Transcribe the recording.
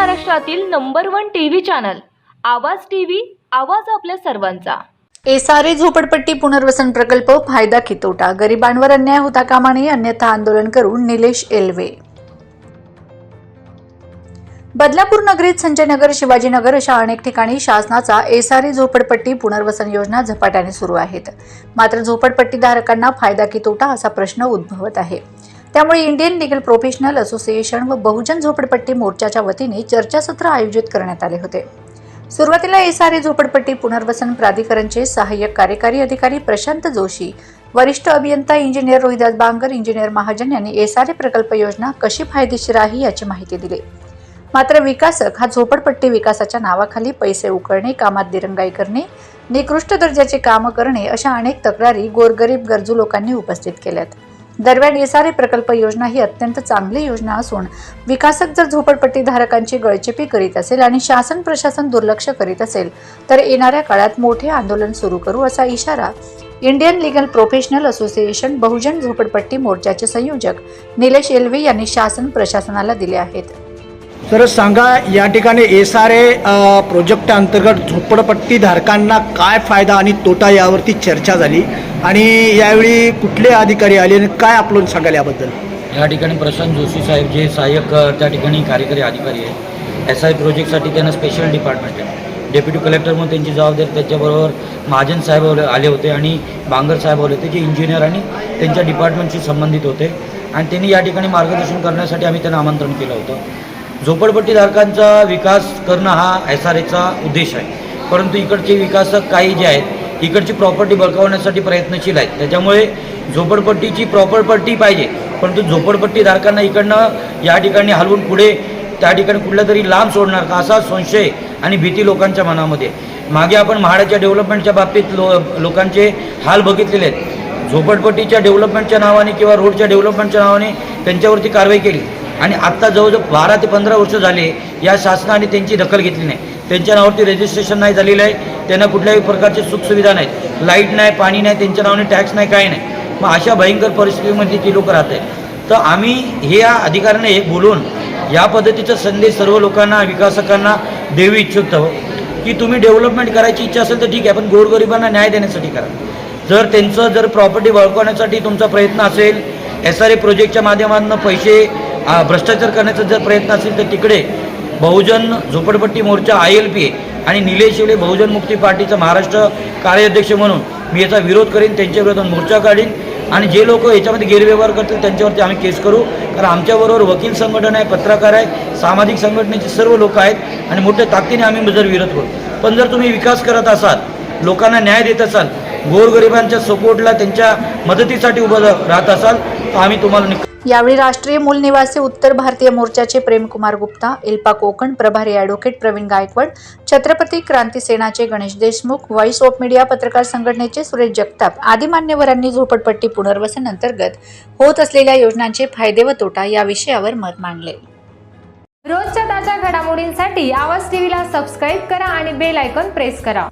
महाराष्ट्रातील number one TV channel Awaaz TV Awaaz आपल्या सर्वांचा. एसआरए झोपडपट्टी पुनर्वसन प्रकल्प फायदा की तोटा गरिबांवर अन्याय होता कामा नये अन्यथा आंदोलन करून निलेश एल्वे. बदलापूर नगरीत संजयनगर शिवाजीनगर अशा अनेक ठिकाणी शासनाचा एसआरए झोपडपट्टी पुनर्वसन योजना झपाट्याने सुरू आहेत. मात्र झोपडपट्टीधारकांना फायदा की तोटा असा प्रश्न उद्भवत आहे. त्यामुळे इंडियन लिगल प्रोफेशनल असोसिएशन व बहुजन झोपडपट्टी मोर्चाच्या वतीने चर्चासत्र आयोजित करण्यात आले होते. सुरुवातीला एसआरए झोपडपट्टी पुनर्वसन प्राधिकरणचे सहाय्यक कार्यकारी अधिकारी प्रशांत जोशी वरिष्ठ अभियंता इंजिनियर रोहिदास बांगर इंजिनियर महाजन यांनी एसआरए प्रकल्प योजना कशी फायदेशीर आहे याची माहिती दिली. मात्र विकासक हा झोपडपट्टी विकासाच्या नावाखाली पैसे उकळणे कामात दिरंगाई करणे निकृष्ट दर्जाचे कामं करणे अशा अनेक तक्रारी गोरगरीब गरजू लोकांनी उपस्थित केल्यात. दरम्यान येसारे प्रकल्प योजना ही अत्यंत चांगली योजना असून विकासक जर झोपडपट्टी धारकांची गळचेपी करीत असेल आणि शासन प्रशासन दुर्लक्ष करीत असेल तर येणाऱ्या काळात मोठे आंदोलन सुरू करू असा इशारा इंडियन लिगल प्रोफेशनल असोसिएशन बहुजन झोपडपट्टी मोर्चाचे संयोजक निलेश एल्वे यांनी शासन प्रशासनाला दिले आहेत. तर सांगा या ठिकाणी एस आर ए प्रोजेक्ट अंतर्गत झोपडपट्टी धारकांना काय फायदा आणि तोटा यावरती चर्चा झाली? आणि यावेळी कुठले अधिकारी आले आणि काय आपलं सांगाल याबद्दल? या ठिकाणी प्रशांत जोशी साहेब जे सहाय्यक त्या ठिकाणी कार्यकारी अधिकारी आहेत. एस आय प्रोजेक्टसाठी त्यांना स्पेशल डिपार्टमेंट आहे. डेप्युटी कलेक्टर म्हणून त्यांची जबाबदारी त्याच्याबरोबर महाजन साहेब आले- आले होते आणि बांगर साहेब आले होते जे इंजिनियर आणि त्यांच्या डिपार्टमेंटशी संबंधित होते. आणि त्यांनी या ठिकाणी मार्गदर्शन करण्यासाठी आम्ही त्यांना आमंत्रण केलं होतं. झोपडपट्टीधारकांचा विकास करणं हा एस आर एचा उद्देश आहे. परंतु इकडचे विकासक काही जे आहेत इकडची प्रॉपर्टी बळकावण्यासाठी प्रयत्नशील आहेत. त्याच्यामुळे झोपडपट्टीची प्रॉपर्टी पाहिजे. परंतु झोपडपट्टीधारकांना इकडनं या ठिकाणी हलवून पुढे त्या ठिकाणी कुठल्या तरी लांब सोडणार का? असा संशय आणि भीती लोकांच्या मनामध्ये मागे आपण म्हाडाच्या डेव्हलपमेंटच्या बाबतीत लो लोकांचे हाल बघितलेले आहेत. झोपडपट्टीच्या डेव्हलपमेंटच्या नावाने किंवा रोडच्या डेव्हलपमेंटच्या नावाने त्यांच्यावरती कारवाई केली. आणि आत्ता जवळजवळ बारा ते पंधरा वर्ष झाले या शासनाने त्यांची दखल घेतली नाही. त्यांच्या नावावरती रजिस्ट्रेशन नाही झालेलं आहे. त्यांना कुठल्याही प्रकारची सुखसुविधा नाहीत लाइट नाही पाणी नाही त्यांच्या नावाने टॅक्स नाही काय नाही. मग अशा भयंकर परिस्थितीमध्ये ती लोक राहत आहेत. तर आम्ही हे या अधिकाऱ्यांना हे बोलून या पद्धतीचा संदेश सर्व लोकांना विकासकांना देऊ इच्छितो की तुम्ही डेव्हलपमेंट करायची इच्छा असेल तर ठीक आहे पण गोरगरिबांना न्याय देण्यासाठी करा. जर त्यांचं जर प्रॉपर्टी बळकवण्यासाठी तुमचा प्रयत्न असेल एस आर ए प्रोजेक्टच्या माध्यमातून पैसे भ्रष्टाचार करण्याचा जर प्रयत्न असेल तर तिकडे बहुजन झोपडपट्टी मोर्चा आय एल पी आणि निलेश शेळे बहुजन मुक्ती पार्टीचा महाराष्ट्र कार्याध्यक्ष म्हणून मी याचा विरोध करीन त्यांच्या विरोधात मोर्चा काढीन आणि जे लोक याच्यामध्ये गैरव्यवहार करतील त्यांच्यावरती आम्ही केस करू. कारण आमच्याबरोबर वकील संघटना आहे पत्रकार आहे सामाजिक संघटनेचे सर्व लोक आहेत आणि मोठ्या ताकदीने आम्ही जर विरोध करू. पण जर तुम्ही विकास करत असाल लोकांना न्याय देत असाल गोरगरिबांच्या सपोर्टला त्यांच्या मदतीसाठी उभं राहत असाल तर आम्ही तुम्हाला निक- यावेळी राष्ट्रीय मूल निवासी उत्तर भारतीय मोर्चाचे प्रेमकुमार गुप्ता इल्पा कोकण प्रभारी advocate Pravin Gaikwad Chhatrapati Kranti सेनाचे Ganesh Deshmukh voice of media पत्रकार संघटनेचे सुरेश जगताप आदी मान्यवरांनी झोपडपट्टी पुनर्वसन अंतर्गत होत असलेल्या योजनांचे फायदे व तोटा या विषयावर मत मांडले. रोजच्या ताज्या घडामोडींसाठी आवाज टीव्हीला सबस्क्राईब करा आणि बेल आयकॉन प्रेस करा.